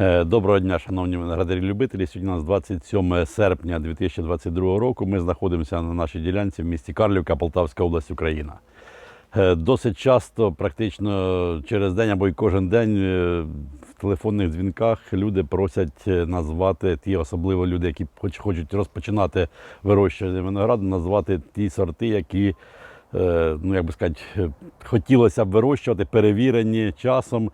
Е, Доброго дня, шановні виноградарі-любителі. Сьогодні у нас 27 серпня 2022 року. Ми знаходимося на нашій ділянці в місті Карлівка, Полтавська область, Україна. Е, Досить часто, практично через день або й кожен день е, в телефонних дзвінках люди просять назвати ті, особливо люди, які хоч- хочуть розпочинати вирощування винограду, назвати ті сорти, які ну як би сказати, хотілося б вирощувати, перевірені часом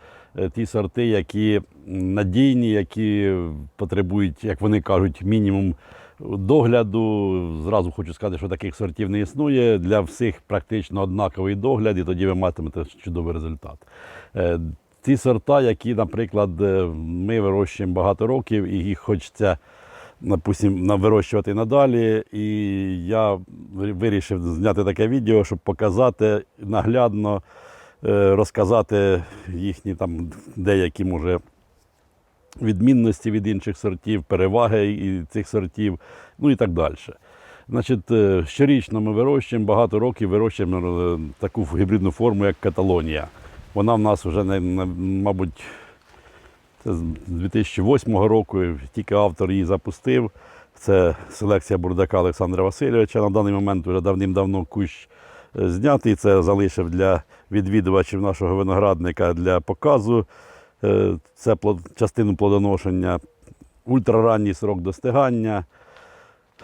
ті сорти, які надійні, які потребують, як вони кажуть, мінімум догляду. Зразу хочу сказати, що таких сортів не існує. Для всіх практично однаковий догляд, і тоді ви матимете чудовий результат. Е, Ті сорта, які, наприклад, е, ми вирощуємо багато років, і їх хочеться допустим, на- вирощувати надалі. І я вирішив зняти таке відео, щоб показати наглядно, е, розказати їхні там деякі, може, відмінності від інших сортів, переваги і цих сортів, ну і так далі. Значить, е, щорічно ми вирощуємо, багато років вирощуємо е, таку гібридну форму, як Каталонія. Вона в нас вже, мабуть, це з 2008 року, тільки автор її запустив. Це селекція бурдака Олександра Васильовича. На даний момент вже давним-давно кущ е, знятий. Це залишив для відвідувачів нашого виноградника для показу. Е, Це частину плодоношення, ультраранній срок достигання.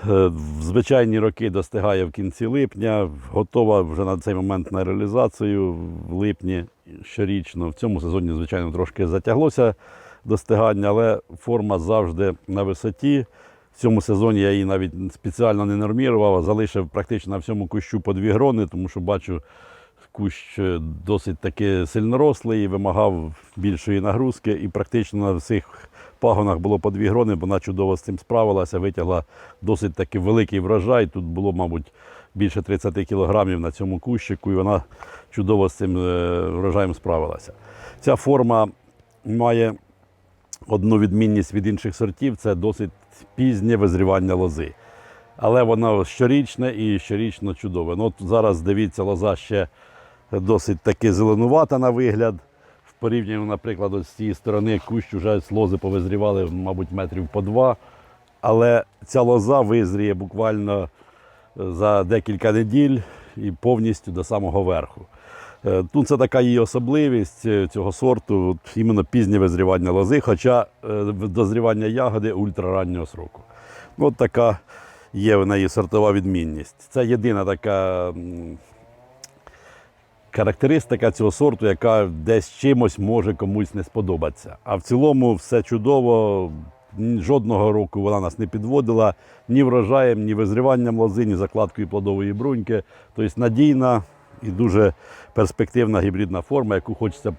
Е, В звичайні роки достигає в кінці липня, готова вже на цей момент на реалізацію в липні щорічно. В цьому сезоні, звичайно, трошки затяглося достигання, але форма завжди на висоті. В цьому сезоні я її навіть спеціально не нормірував, залишив практично на всьому кущу по дві грони, тому що бачу, кущ досить таки сильнорослий, вимагав більшої нагрузки, і практично на всіх пагонах було по дві грони, вона чудово з цим справилася, витягла досить таки великий врожай. Тут було, мабуть, більше 30 кілограмів на цьому кущику, і вона чудово з цим е, врожаєм справилася. Ця форма має одну відмінність від інших сортів це досить пізнє визрівання лози. Але вона щорічне і щорічно чудове. Ну, от зараз дивіться, лоза ще досить таки зеленувата на вигляд. В порівнянні, наприклад, з цієї сторони кущ вже лози повизрівали, мабуть, метрів по два. Але ця лоза визріє буквально за декілька неділь і повністю до самого верху. Е, Тут це така її особливість е, цього сорту, от, іменно пізнє визрівання лози, хоча е, дозрівання ягоди ультрараннього сроку. Ну, От така є в неї сортова відмінність. Це єдина така характеристика цього сорту, яка десь чимось може комусь не сподобатися. А в цілому все чудово. Жодного року вона нас не підводила ні врожаєм, ні визріванням лози, ні закладкою плодової бруньки. Тобто надійна і дуже перспективна гібридна форма, яку хочеться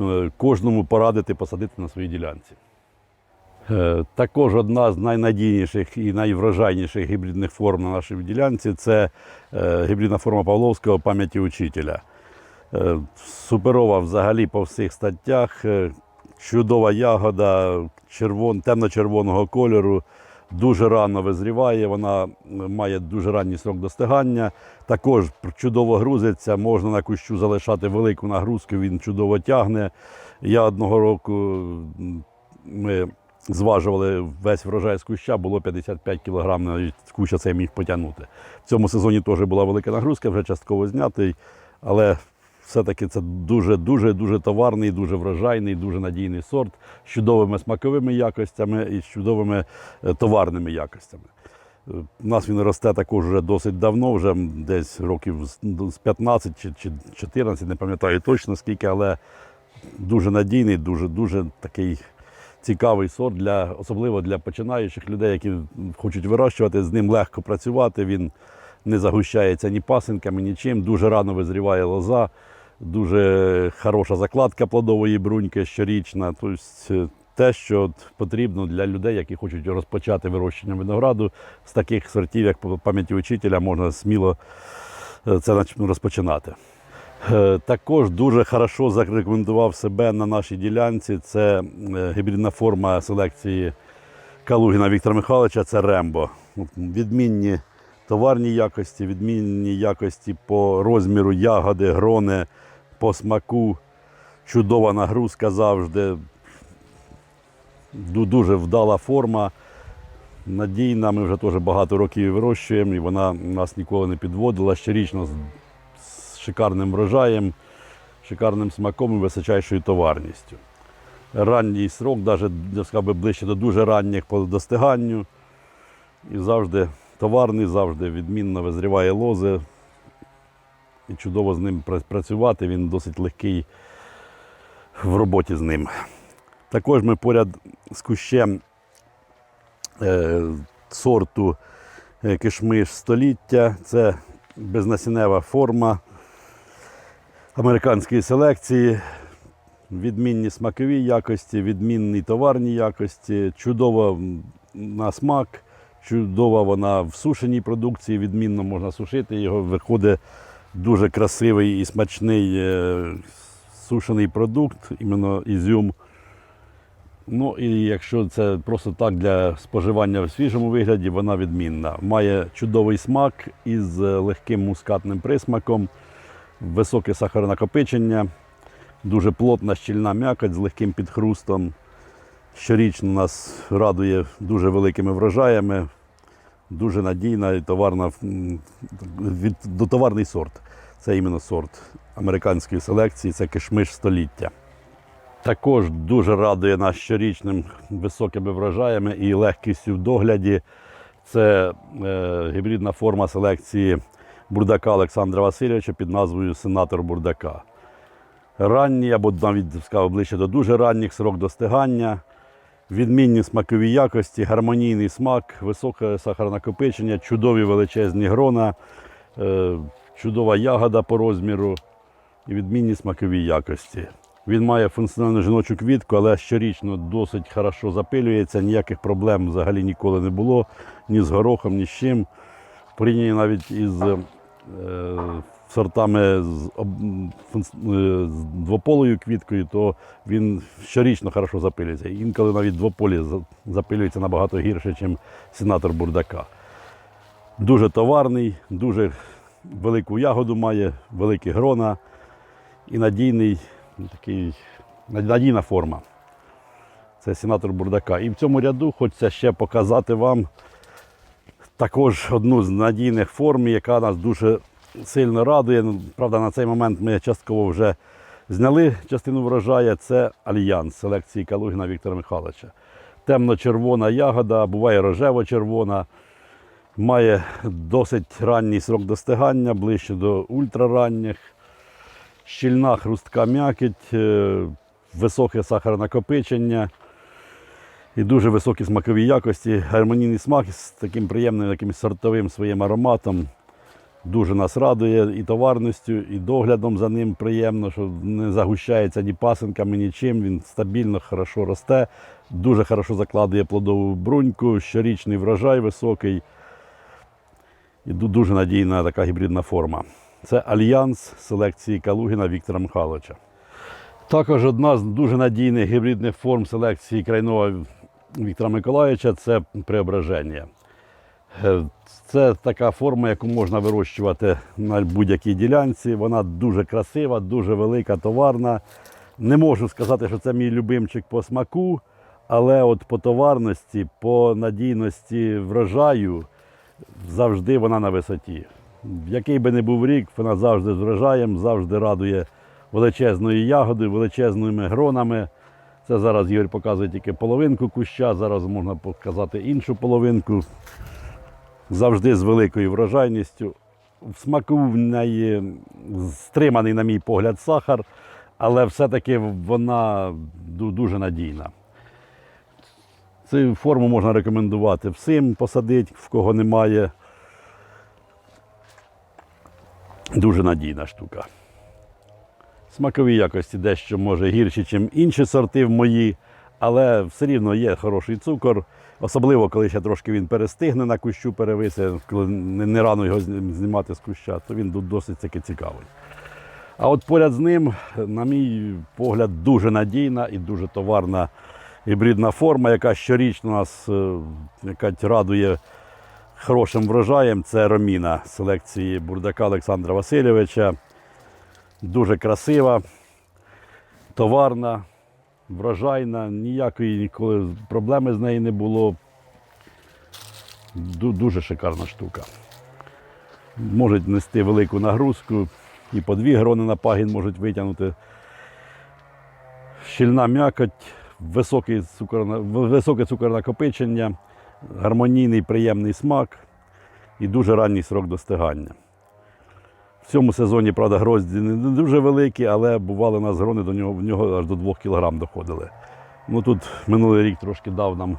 е, кожному порадити посадити на своїй ділянці. Е, Також одна з найнадійніших і найврожайніших гібридних форм на нашій ділянці це е, гібридна форма Павловського пам'яті учителя. Е, Суперова взагалі по всіх статтях. е, Чудова ягода червон, темно-червоного кольору, дуже рано визріває, вона е, має дуже ранній срок достигання. Також чудово грузиться, можна на кущу залишати велику нагрузку, він чудово тягне. Я одного року ми зважували весь врожай з куща, було 55 кг, навіть куща цей міг потягнути. В цьому сезоні теж була велика нагрузка, вже частково знятий, але все-таки це дуже, дуже, дуже товарний, дуже врожайний, дуже надійний сорт з чудовими смаковими якостями і з чудовими е, товарними якостями. Е, У нас він росте також вже досить давно, вже десь років з з 15 чи чи 14, не пам'ятаю точно скільки, але дуже надійний, дуже, дуже такий цікавий сорт, для, особливо для починаючих людей, які хочуть вирощувати, з ним легко працювати. Він не загущається ні пасинками, нічим. Дуже рано визріває лоза, дуже хороша закладка плодової бруньки щорічна. Тобто е, те, що потрібно для людей, які хочуть розпочати вирощення винограду з таких сортів, як по пам'яті учителя, можна сміло е, це розпочинати. Е, Також дуже хорошо зарекомендував себе на нашій ділянці. Це гібридна форма селекції Калугіна Віктора Михайловича це Рембо. Відмінні товарні якості, відмінні якості по розміру ягоди, грони, по смаку. Чудова нагрузка завжди. Дуже вдала форма, надійна. Ми вже теж багато років вирощуємо, і вона нас ніколи не підводила. Щорічно з, шикарним врожаєм, шикарним смаком і височайшою товарністю. Ранній срок, навіть ближче до дуже ранніх по достиганню. І завжди товарний, завжди відмінно визріває лози. І чудово з ним працювати. Він досить легкий в роботі з ним. Також ми поряд з кущем е, сорту е, кишмиш століття. Це безнасінева форма американської селекції. Відмінні смакові якості, відмінні товарні якості, чудова на смак, чудова вона в сушеній продукції, відмінно можна сушити. Його виходить дуже красивий і смачний е, сушений продукт, іменно ізюм. Ну і якщо це просто так для споживання в свіжому вигляді, вона відмінна. Має чудовий смак із е, легким мускатним присмаком, високе сахаронакопичення, дуже плотна щільна м'якоть з легким підхрустом. Щорічно нас радує дуже великими врожаями, дуже надійна і товарна від, дотоварний сорт. Це іменно сорт американської селекції, це кишмиш століття. Також дуже радує нас щорічним високими врожаями і легкістю в догляді. Це е, гібридна форма селекції бурдака Олександра Васильовича під назвою Сенатор Бурдака. Ранні, або навіть сказав, ближче до дуже ранніх срок достигання, відмінні смакові якості, гармонійний смак, високе сахарнакопичення, чудові величезні грона, е, чудова ягода по розміру і відмінні смакові якості. Він має функціональну жіночу квітку, але щорічно досить хорошо запилюється, ніяких проблем взагалі ніколи не було, ні з горохом, ні з чим. В порівнянні навіть із е, сортами з, е, з двополою квіткою, то він щорічно хорошо запилюється. Інколи навіть двополі запилюється набагато гірше, ніж сенатор бурдака. Дуже товарний, дуже велику ягоду має, великі грона і надійний такий надійна форма. Це сенатор Бурдака. І в цьому ряду хочеться ще показати вам також одну з надійних форм, яка нас дуже сильно радує. Ну, Правда, на цей момент ми частково вже зняли частину врожаю. Це альянс селекції Калугіна Віктора Михайловича. Темно-червона ягода, буває рожево-червона. Має досить ранній срок достигання, ближче до ультраранніх щільна хрустка м'якіть, е, високе сахаронакопичення і дуже високі смакові якості, гармонійний смак з таким приємним якимось сортовим своїм ароматом. Дуже нас радує і товарністю, і доглядом за ним приємно, що не загущається ні пасинками, нічим. Він стабільно, хорошо росте, дуже хорошо закладує плодову бруньку, щорічний врожай високий. І дуже надійна така гібридна форма. Це альянс селекції Калугіна Віктора Михайловича. Також одна з дуже надійних гібридних форм селекції крайного Віктора Миколаївича це преображення. Е, Це така форма, яку можна вирощувати на будь-якій ділянці. Вона дуже красива, дуже велика, товарна. Не можу сказати, що це мій любимчик по смаку, але от по товарності, по надійності врожаю завжди вона на висоті. Який би не був рік, вона завжди з врожаєм, завжди радує величезною ягодою, величезними гронами. Це зараз Ігор показує тільки половинку куща, зараз можна показати іншу половинку. Завжди з великою врожайністю. В смаку в неї стриманий, на мій погляд, сахар, але все-таки вона дуже надійна. Цю форму можна рекомендувати всім посадити, в кого немає. Дуже надійна штука. Смакові якості дещо може гірші, ніж інші сорти в мої, але все рівно є хороший цукор. Особливо, коли ще трошки він перестигне на кущу, перевисе, коли не рано його знімати з куща, то він досить таки цікавий. А от поряд з ним, на мій погляд, дуже надійна і дуже товарна гібридна форма, яка щорічно нас е, яка радує хорошим врожаєм. Це роміна селекції бурдака Олександра Васильовича. Дуже красива, товарна, врожайна, ніякої ніколи проблеми з нею не було. Дуже шикарна штука. Можуть нести велику нагрузку, і по дві грони на пагін можуть витягнути. Щільна м'якоть, високий цукорна, високе гармонійний приємний смак і дуже ранній срок достигання. В цьому сезоні, правда, грозді не дуже великі, але бували у нас грони до нього, в нього аж до 2 кг доходили. Ну тут минулий рік трошки дав нам,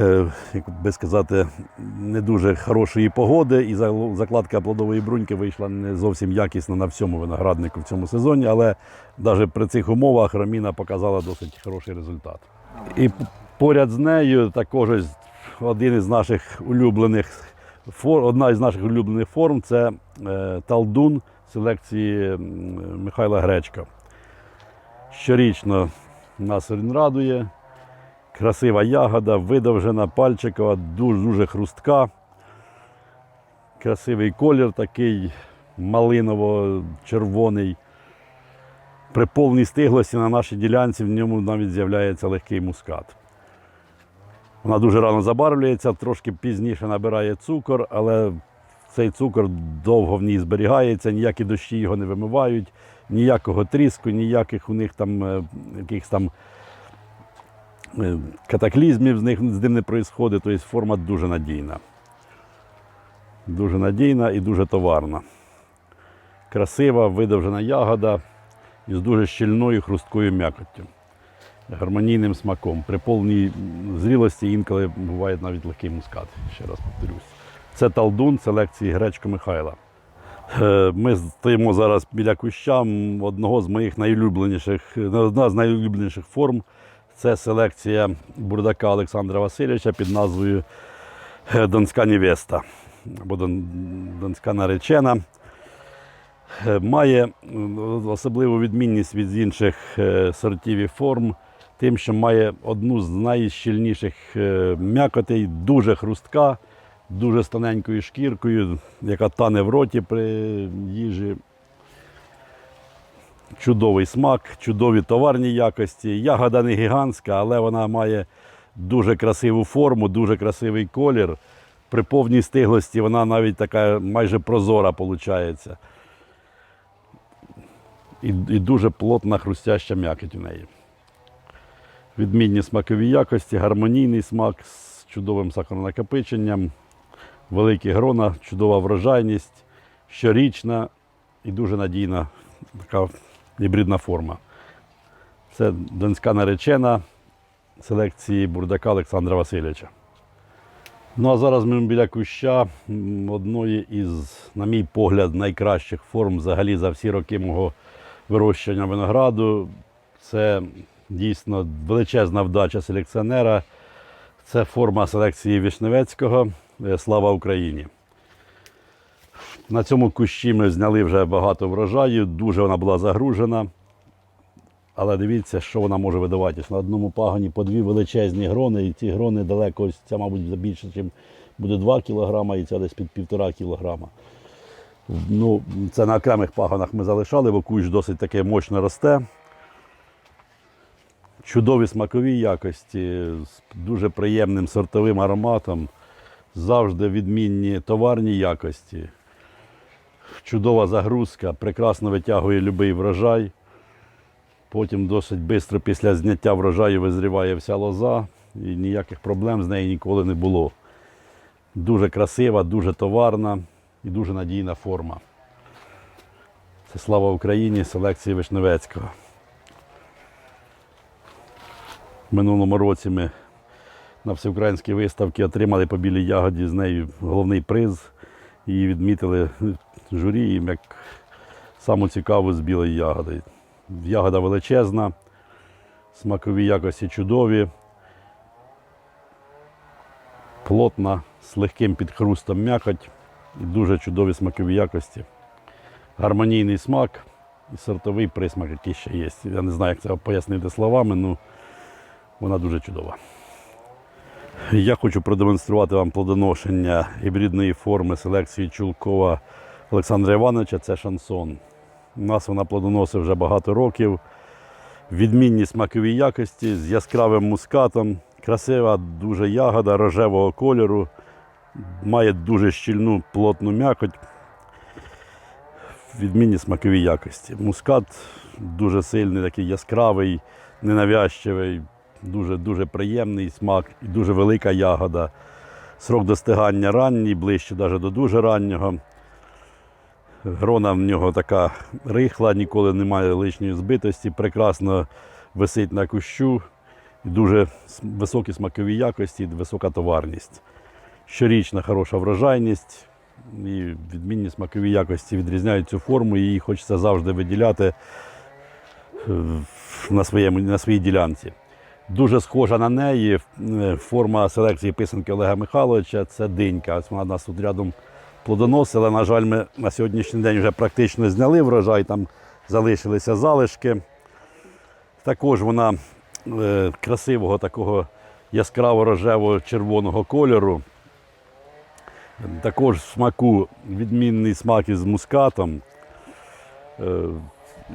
е, як би сказати, не дуже хорошої погоди, і закладка плодової бруньки вийшла не зовсім якісна на всьому винограднику в цьому сезоні, але навіть при цих умовах Роміна показала досить хороший результат. І поряд з нею також один із наших улюблених одна із наших улюблених форм це талдун селекції Михайла Гречка. Щорічно нас він радує. Красива ягода, видовжена, пальчикова, дуже, дуже хрустка. Красивий колір такий малиново-червоний. При повній стиглості на нашій ділянці в ньому навіть з'являється легкий мускат. Вона дуже рано забарвлюється, трошки пізніше набирає цукор, але цей цукор довго в ній зберігається, ніякі дощі його не вимивають, ніякого тріску, ніяких у них там е, якихось там е, катаклізмів з, них, з ним не відбувається. Тобто форма дуже надійна. Дуже надійна і дуже товарна. Красива, видовжена ягода із дуже щільною хрусткою м'якоттю гармонійним смаком. При повній зрілості інколи буває навіть легкий мускат. Ще раз повторюсь. Це талдун селекції Гречко Михайла. Е, Ми стоїмо зараз біля куща одного з моїх найулюбленіших, е, одна з найулюбленіших форм. Це селекція бурдака Олександра Васильовича під назвою е, Донська Невеста або Донська наречена. Має особливу відмінність від інших сортів і форм, тим, що має одну з найщільніших м'якотей, дуже хрустка, дуже з тоненькою шкіркою, яка тане в роті при їжі. Чудовий смак, чудові товарні якості. Ягода не гігантська, але вона має дуже красиву форму, дуже красивий колір. При повній стиглості вона навіть така майже прозора виходить. І, і дуже плотна хрустяща м'якоть у неї. Відмінні смакові якості, гармонійний смак з чудовим сахаронакопиченням, великі грона, чудова врожайність, щорічна і дуже надійна така гібридна форма. Це донська наречена селекції бурдака Олександра Васильовича. Ну а зараз ми біля куща одної із, на мій погляд, найкращих форм взагалі за всі роки мого вирощування винограду. Це дійсно величезна вдача селекціонера. Це форма селекції Вишневецького Слава Україні. На цьому кущі ми зняли вже багато врожаю, дуже вона була загружена. Але дивіться, що вона може видавати. На одному пагоні по дві величезні грони, і ці грони далеко, ось ця, мабуть, більше, ніж буде 2 кг, і ця десь під 1,5 кг. Ну, це на окремих пагонах ми залишали, бо кущ досить таки мощно росте. Чудові смакові якості, з дуже приємним сортовим ароматом, завжди відмінні товарні якості. Чудова загрузка, прекрасно витягує будь-який врожай. Потім досить швидко після зняття врожаю визріває вся лоза і ніяких проблем з нею ніколи не було. Дуже красива, дуже товарна і дуже надійна форма. Це слава Україні, селекції Вишневецького. В минулому році ми на всеукраїнській виставці отримали по білій ягоді з нею головний приз. Її відмітили журі як саму цікаву з білої ягоди. Ягода величезна, смакові якості чудові, плотна, з легким підхрустом м'якоть і дуже чудові смакові якості. Гармонійний смак і сортовий присмак, який ще є. Я не знаю, як це пояснити словами, але вона дуже чудова. Я хочу продемонструвати вам плодоношення гібридної форми селекції Чулкова Олександра Івановича. Це шансон. У нас вона плодоносить вже багато років. відмінні смакові якості з яскравим мускатом. Красива дуже ягода рожевого кольору, має дуже щільну плотну м'якоть. Відмінні смакові якості. Мускат дуже сильний, такий яскравий, ненавязчивий, дуже, дуже приємний смак і дуже велика ягода. Срок достигання ранній, ближче навіть до дуже раннього. Грона в нього така рихла, ніколи немає лишньої збитості, прекрасно висить на кущу, дуже високі смакові якості, висока товарність. Щорічна хороша врожайність і відмінні смакові якості відрізняють цю форму, і її хочеться завжди виділяти е, на, своєму, на своїй ділянці. Дуже схожа на неї е, форма селекції писанки Олега Михайловича це динька. Ось вона нас тут рядом плодоносила. На жаль, ми на сьогоднішній день вже практично зняли врожай, там залишилися залишки. Також вона е, красивого такого яскраво рожевого червоного кольору. Також в смаку відмінний смак із мускатом.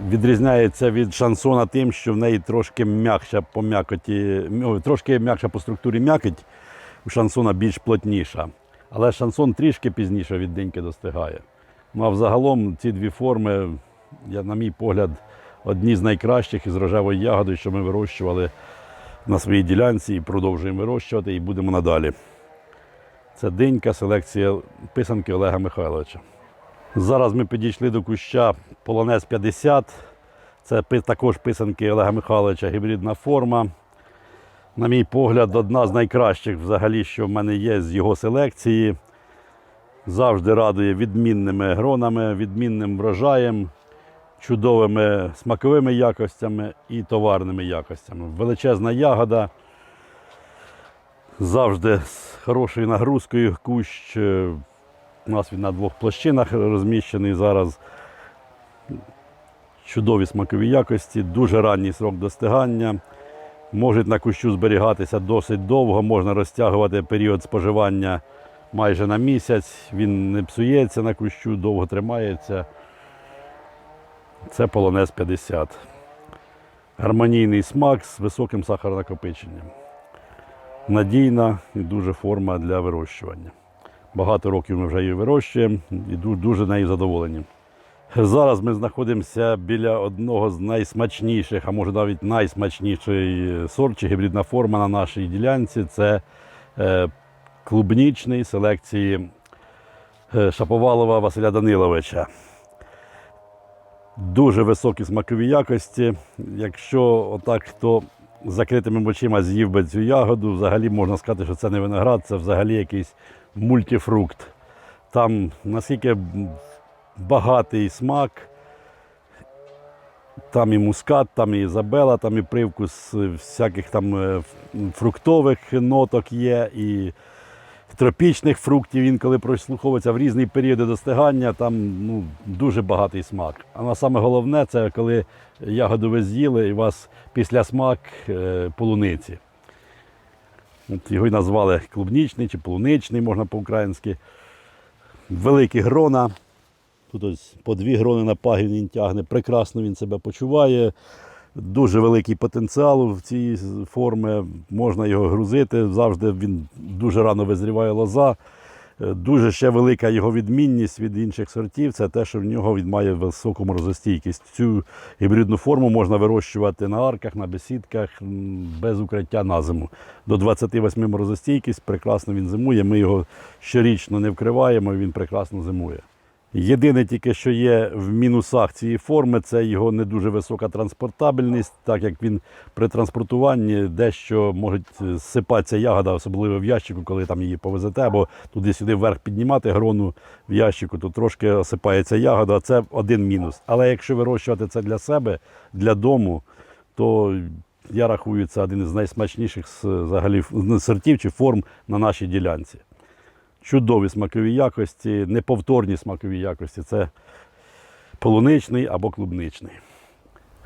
Відрізняється від шансона тим, що в неї трошки м'якша по м'якоті, трошки м'якша по структурі м'якоть, у шансона більш плотніша. Але шансон трішки пізніше від деньки достигає. Ну а взагалом ці дві форми, я, на мій погляд, одні з найкращих із рожевої ягоди, що ми вирощували на своїй ділянці і продовжуємо вирощувати, і будемо надалі. Це динька, селекція писанки Олега Михайловича. Зараз ми підійшли до куща Полонез 50. Це також писанки Олега Михайловича, гібридна форма. На мій погляд, одна з найкращих взагалі, що в мене є з його селекції. Завжди радує відмінними гронами, відмінним врожаєм, чудовими смаковими якостями і товарними якостями. Величезна ягода. Завжди з хорошою нагрузкою кущ. У нас він на двох площинах розміщений зараз. Чудові смакові якості, дуже ранній срок достигання. Можуть на кущу зберігатися досить довго, можна розтягувати період споживання майже на місяць. Він не псується на кущу, довго тримається. Це полонез 50. Гармонійний смак з високим сахаронакопиченням. Надійна і дуже форма для вирощування. Багато років ми вже її вирощуємо і дуже нею задоволені. Зараз ми знаходимося біля одного з найсмачніших, а може навіть найсмачніший сорт чи гібридна форма на нашій ділянці. Це е, клубнічний селекції е, Шаповалова Василя Даниловича. Дуже високі смакові якості. Якщо отак хто закритими очима з'їв би цю ягоду, взагалі можна сказати, що це не виноград, це взагалі якийсь мультифрукт. Там наскільки багатий смак, там і мускат, там і Ізабела, там і привкус всяких там е, фруктових ноток є, і тропічних фруктів інколи прослуховується в різні періоди достигання, там ну, дуже багатий смак. А саме головне це коли ягоду ви з'їли і у вас після смак е, полуниці. От його й назвали клубнічний чи полуничний, можна по-українськи. Великі грона. Тут ось по дві грони на пагін він тягне. Прекрасно він себе почуває. Дуже великий потенціал в цій формі. Можна його грузити. Завжди він дуже рано визріває лоза. Е, Дуже ще велика його відмінність від інших сортів це те, що в нього він має високу морозостійкість. Цю гібридну форму можна вирощувати на арках, на бесідках без укриття на зиму. До 28 морозостійкість, прекрасно він зимує. Ми його щорічно не вкриваємо, він прекрасно зимує. Єдине тільки, що є в мінусах цієї форми, це його не дуже висока транспортабельність, так як він при транспортуванні дещо може зсипатися ягода, особливо в ящику, коли там її повезете, або туди-сюди вверх піднімати грону в ящику, то трошки осипається ягода. Це один мінус. Але якщо вирощувати це для себе, для дому, то я рахую, це один із найсмачніших взагалі сортів чи форм на нашій ділянці чудові смакові якості, неповторні смакові якості. Це полуничний або клубничний.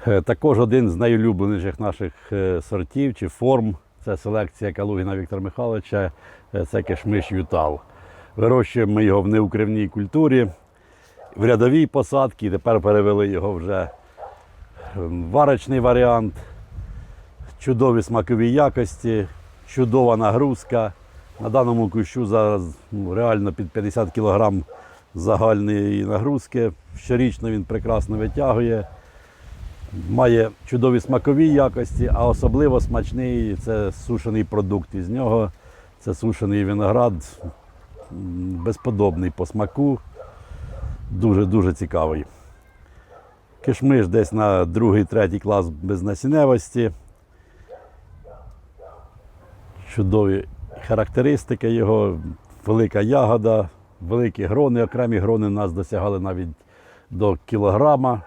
Е, Також один з найулюбленіших наших е, сортів чи форм це селекція Калугіна Віктора Михайловича, е, це кишмиш Ютал. Вирощуємо ми його в неукривній культурі, в рядовій посадці, тепер перевели його вже варочний варіант, чудові смакові якості, чудова нагрузка. На даному кущу зараз ну, реально під 50 кг загальної нагрузки. Щорічно він прекрасно витягує. Має чудові смакові якості, а особливо смачний це сушений продукт із нього. Це сушений виноград, безподобний по смаку, дуже-дуже цікавий. Кишмиш десь на другий, третій клас безнасінневості. Чудові характеристики його, велика ягода, великі грони, окремі грони нас досягали навіть до кілограма.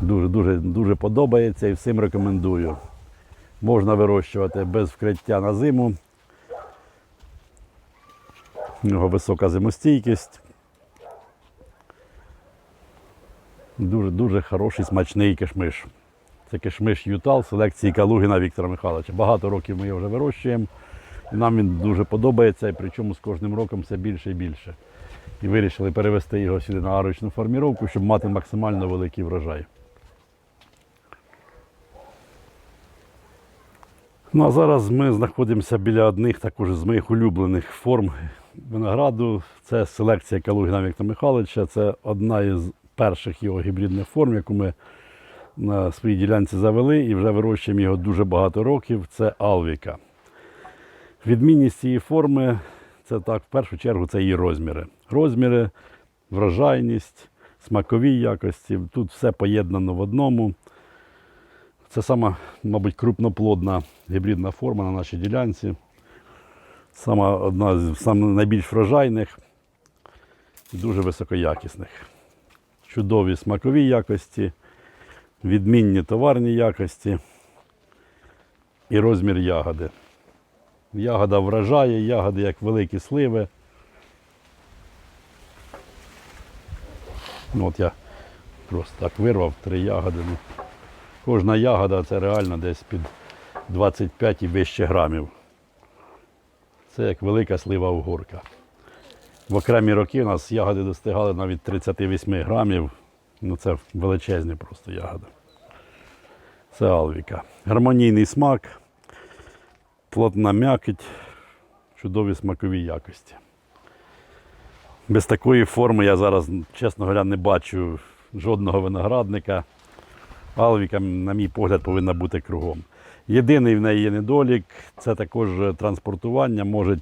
Дуже, дуже, подобається і всім рекомендую. Можна вирощувати без вкриття на зиму. У нього висока зимостійкість. Дуже, дуже хороший смачний кишмиш. Це кишмиш Ютал селекції Калугіна Віктора Михайловича. Багато років ми його вже вирощуємо. І нам він дуже подобається, і причому з кожним роком все більше і більше. І вирішили перевести його сюди на арочну форміровку, щоб мати максимально великий врожай. Ну а зараз ми знаходимося біля одних також з моїх улюблених форм винограду. Це селекція Калугіна Віктора Михайловича. Це одна із перших його гібридних форм, яку ми на своїй ділянці завели і вже вирощуємо його дуже багато років. Це Алвіка. Відмінність цієї форми це так, в першу чергу, це її розміри. Розміри, врожайність, смакові якості. Тут все поєднано в одному. Це сама, мабуть, крупноплодна гібридна форма на нашій ділянці. Сама одна з саме найбільш врожайних і дуже високоякісних. Чудові смакові якості, відмінні товарні якості і розмір ягоди. Ягода вражає, ягоди як великі сливи. Ну, от я просто так вирвав три ягоди. Ну, Кожна ягода це реально десь під 25 і вище грамів. Це як велика слива угорка. В окремі роки у нас ягоди достигали навіть 38 грамів. Ну це величезні просто ягоди. Це алвіка. Гармонійний смак, плотна м'якоть, чудові смакові якості. Без такої форми я зараз, чесно говоря, не бачу жодного виноградника. Алвіка, на мій погляд, повинна бути кругом. Єдиний в неї є недолік це також транспортування. Може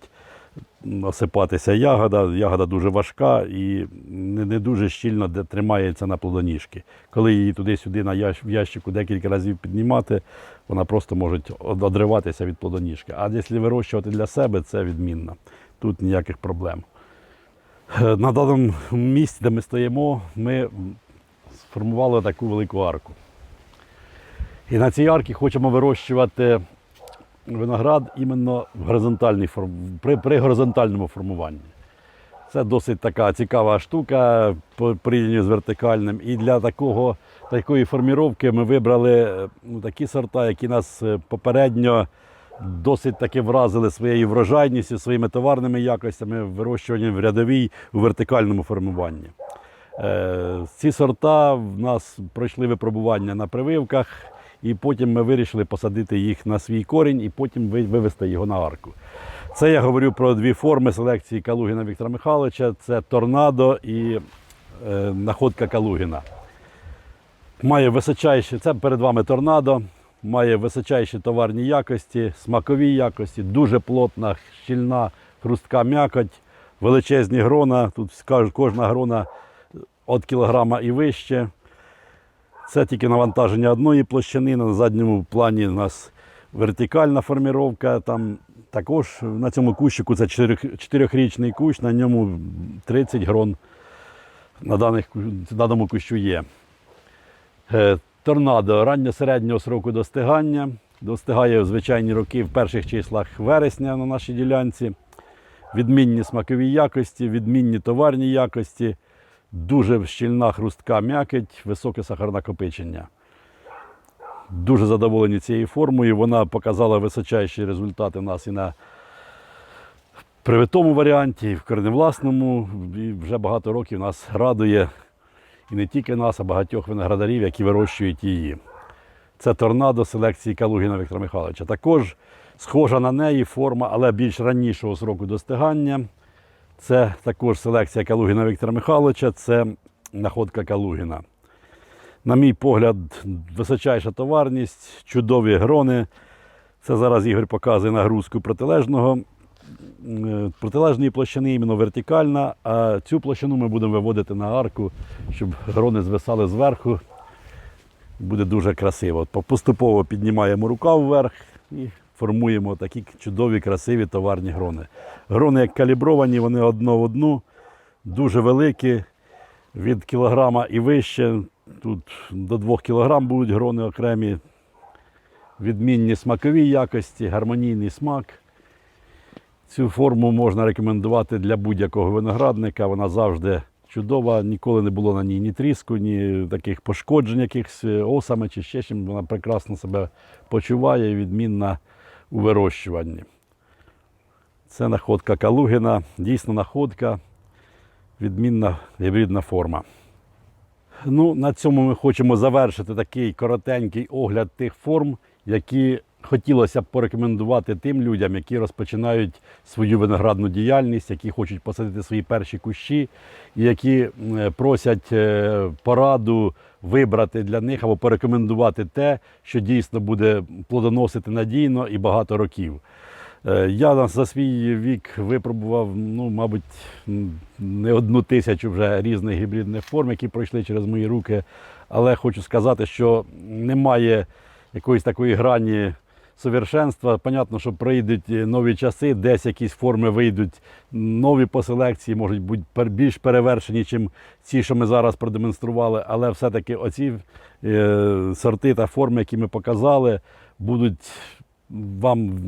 осипатися ягода. Ягода дуже важка і не, дуже щільно тримається на плодоніжки. Коли її туди-сюди на в ящику декілька разів піднімати, вона просто може одриватися від плодоніжки. А якщо вирощувати для себе, це відмінно. Тут ніяких проблем. Е, На даному місці, де ми стоїмо, ми сформували таку велику арку. І на цій арці хочемо вирощувати виноград іменно в горизонтальній при, при горизонтальному формуванні. Це досить така цікава штука по порівнянню з вертикальним. І для такого, такої форміровки ми вибрали е, ну, такі сорта, які нас е, попередньо досить таки вразили своєю врожайністю, своїми товарними якостями вирощування в рядовій у вертикальному формуванні. Е, Ці сорта в нас пройшли випробування на прививках, і потім ми вирішили посадити їх на свій корінь і потім ви- вивести його на арку. Це я говорю про дві форми селекції Калугіна Віктора Михайловича: це торнадо і е, находка Калугіна. Має височайші, це перед вами торнадо, має височайші товарні якості, смакові якості, дуже плотна, щільна, хрустка м'якоть, величезні грона. Тут кожна грона від кілограма і вище. Це тільки навантаження одної площини. На задньому плані у нас вертикальна форміровка. Там також на цьому кущику це чотирьох- чотирьохрічний кущ, на ньому 30 грон на даних, даному кущу є. Е, Торнадо ранньо-середнього сроку достигання. Достигає у звичайні роки в перших числах вересня на нашій ділянці. Відмінні смакові якості, відмінні товарні якості, дуже щільна хрустка м'якоть, високе сахарнакопичення. Дуже задоволені цією формою. Вона показала височайші результати в нас і на привитому варіанті, і в корневласному. І вже багато років нас радує і не тільки нас, а багатьох виноградарів, які вирощують її. Це торнадо селекції Калугіна Віктора Михайловича. Також схожа на неї форма, але більш ранішого сроку достигання. Це також селекція Калугіна Віктора Михайловича, це находка Калугіна. На мій погляд, височайша товарність, чудові грони. Це зараз Ігор показує нагрузку протилежного, е, протилежної площини, іменно вертикальна, а цю площину ми будемо виводити на арку, щоб грони звисали зверху. Буде дуже красиво. Поступово піднімаємо рукав вверх і формуємо такі чудові, красиві товарні грони. Грони як калібровані, вони одно в одну, дуже великі, від кілограма і вище. Тут до 2 кілограм будуть грони окремі, відмінні смакові якості, гармонійний смак. Цю форму можна рекомендувати для будь-якого виноградника. Вона завжди чудова, ніколи не було на ній ні тріску, ні таких пошкоджень, якихось осами чи ще чим. Вона прекрасно себе почуває і відмінна у вирощуванні. Це находка Калугіна, дійсно находка, відмінна гібридна форма. Ну, на цьому ми хочемо завершити такий коротенький огляд тих форм, які хотілося б порекомендувати тим людям, які розпочинають свою виноградну діяльність, які хочуть посадити свої перші кущі, і які е, просять е, пораду вибрати для них або порекомендувати те, що дійсно буде плодоносити надійно і багато років. Е, Я за свій вік випробував, ну, мабуть, не одну тисячу вже різних гібридних форм, які пройшли через мої руки. Але хочу сказати, що немає якоїсь такої грані совершенства. Понятно, що прийдуть е, нові часи, десь якісь форми вийдуть нові по селекції, можуть бути більш перевершені, ніж ці, що ми зараз продемонстрували. Але все-таки оці е, сорти та форми, які ми показали, будуть вам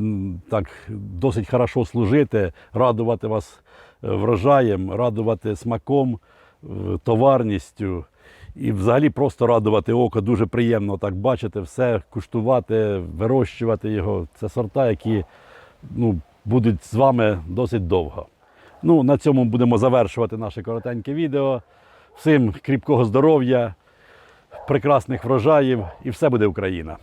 так досить хорошо служити, радувати вас е, врожаєм, радувати смаком, товарністю. І взагалі просто радувати око. Дуже приємно так бачити все, куштувати, вирощувати його. Це сорта, які ну, будуть з вами досить довго. Ну, на цьому будемо завершувати наше коротеньке відео. Всім кріпкого здоров'я, прекрасних врожаїв і все буде Україна!